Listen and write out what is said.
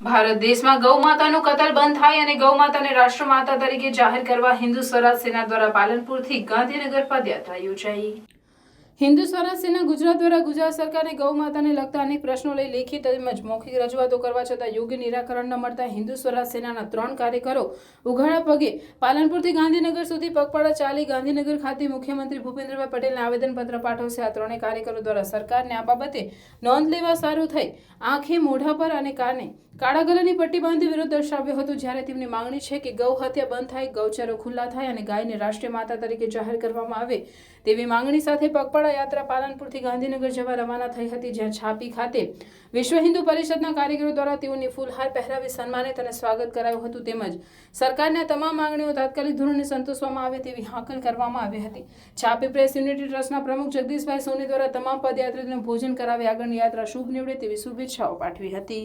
ભારત દેશમાં ગૌ માતાનું કતલ બંધ થાય અને ગૌ માતાને રાષ્ટ્રમાતા તરીકે જાહેર કરવા હિન્દુ સ્વરાજ સેના દ્વારા પાલનપુરથી ગાંધીનગર પદયાત્રા યોજાઈ. હિન્દુ સ્વરાજ સેના ગુજરાત દ્વારા ગુજરાત સરકારને ગૌ માતાને લગતા અનેક પ્રશ્નો લઈ લેખિત તેમજ મૌખિક રજૂઆતો કરવા છતાં યોગ્ય નિરાકરણ ન મળતા હિન્દુ સ્વરાજ સેનાના ત્રણ કાર્યકરો ઉઘાડા પગે પાલનપુરથી ગાંધીનગર સુધી પગપાળા ચાલી ગાંધીનગર ખાતે મુખ્યમંત્રી ભૂપેન્દ્રભાઈ પટેલને આવેદનપત્ર પાઠવશે. આ ત્રણેય કાર્યકરો દ્વારા સરકારને આ બાબતે નોંધ લેવા સારું થઈ. આંખે મોઢા પર અને કાને કાળા કલરની પટ્ટી બાંધી વિરોધ દર્શાવ્યો હતો જ્યારે તેમની માંગણી છે કે ગૌ હત્યા બંધ થાય, ગૌચરો ખુલ્લા થાય અને ગાયને રાષ્ટ્રીય માતા તરીકે જાહેર કરવામાં આવે તેવી માંગણી સાથે પગપાળા યાત્રા પાલનપુરથી ગાંધીનગર જવા રવાના થઈ હતી, જ્યાં છાપી ખાતે વિશ્વ હિન્દુ પરિષદના કાર્યકરો દ્વારા તેઓને ફૂલહાર પહેરાવી સન્માનિત અને સ્વાગત કરાયું હતું. તેમજ સરકારના તમામ માંગણીઓ તાત્કાલિક ધોરણે સંતોષવામાં આવે તેવી હાકલ કરવામાં આવી હતી. છાપી પ્રેસ યુનિટી ટ્રસ્ટના પ્રમુખ જગદીશભાઈ સોની દ્વારા તમામ પદયાત્રીઓને ભોજન કરાવી આગળની યાત્રા શુભ નીવડે તેવી શુભેચ્છાઓ પાઠવી હતી.